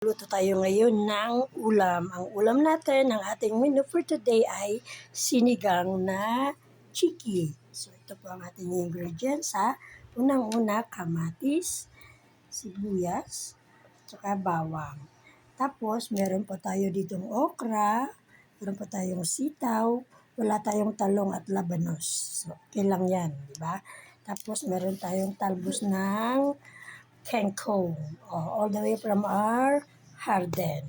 Luto tayo ngayon ng ulam. Ang ulam natin, ang ating menu for today ay sinigang na chiki. So, ito po ang ating ingredients ha. Unang-una, kamatis, sibuyas, tsaka bawang. Tapos, meron po tayo ditong okra, meron po tayong sitaw, wala tayong talong at labanos. So, okay lang yan, di ba? Tapos, meron tayong talbos ng kangkong. Oh, all the way from our harden.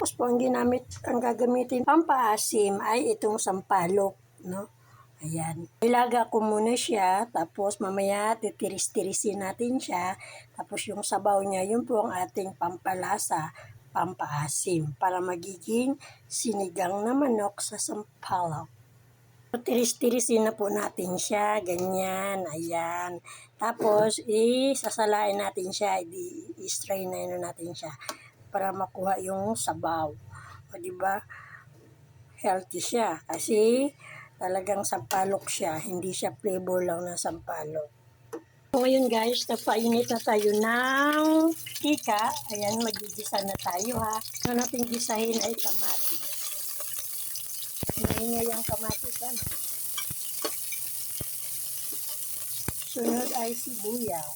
Tapos po, ang ginamit, ang gagamitin pampaasim ay itong sampalok, no? Ayan. Ilaga ko muna siya, tapos mamaya titiris-tirisin natin siya. Tapos yung sabaw niya, yun po ang ating pampalasa, pampaasim, para magiging sinigang na manok sa sampalok. Tiris-tirisin na po natin siya, ganyan, ayan. Tapos, isasalain natin siya, i-strain na natin siya para makuha yung sabaw. O, di ba? Healthy siya kasi talagang sampalok siya, hindi siya flavor lang ng sampalok. So, ngayon guys, napainit na tayo ng tika. Ayan, magigisa na tayo ha. Ang natin gisahin ay kamatis. Ngayon yung kamatis ano. Sunod ay sibuyas.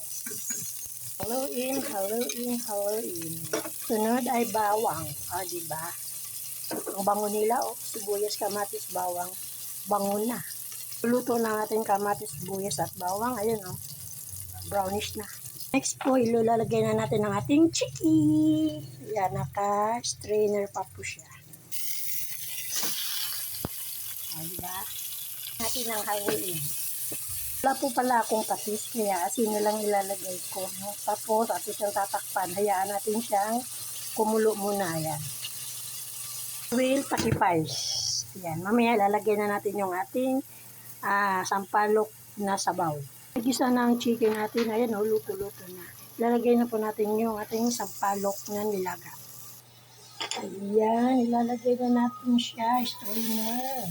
Haluin, haluin, haluin. Sunod ay bawang. Ah, di ba? Ang bango nila, oh. Sibuyas, kamatis, bawang. Bango na. Luto na natin kamatis, sibuyas at bawang. Ayun, oh. Brownish na. Next po, ilulalagay na natin ang ating chiki. Yan, naka-strainer pa po siya. Ah, di ba? Natin ang haluin. Wala po pala akong patis, kaya asin na lang ilalagay ko. No? Tapos, at isang tatakpan, hayaan natin siyang kumulo muna. Yan. Will pakipais. Yan. Mamaya lalagay na natin yung ating ah, sampalok na sabaw. Gisa na ang chicken natin. Ayan, oh, luto-luto na. Ilalagay na po natin yung ating sampalok na nilaga. Ayan, ilalagay na natin siya. Strainer.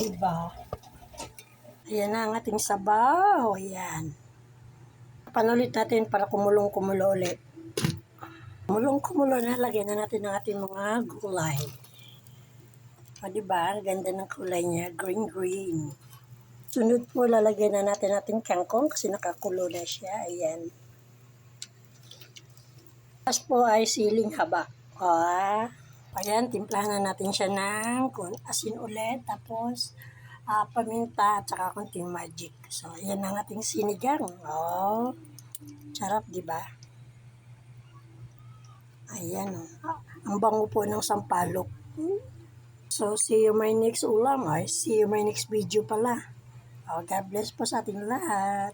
Ayan, diba? Ayan na ang ating sabaw. Ayan. Panulit natin para kumulong-kumulo ulit. Kumulong-kumulo na. Lagyan na natin ang ating mga gulay. O, diba? Ganda ng kulay niya. Green-green. Sunod po, lalagyan na natin ating kangkong kasi nakakulo na siya. Ayan. Tapos po ay siling haba. Ah, ayan, timplahan na natin siya ng asin ulit. Tapos, ah, paminta at saka konting magic. So, ayan ang ating sinigang. Oh, sarap, di ba? Ayan, oh. Ang bango po ng sampalok. So, see you my next ulam. Ay, see you my next video pala. Oh, God bless po sa ating lahat.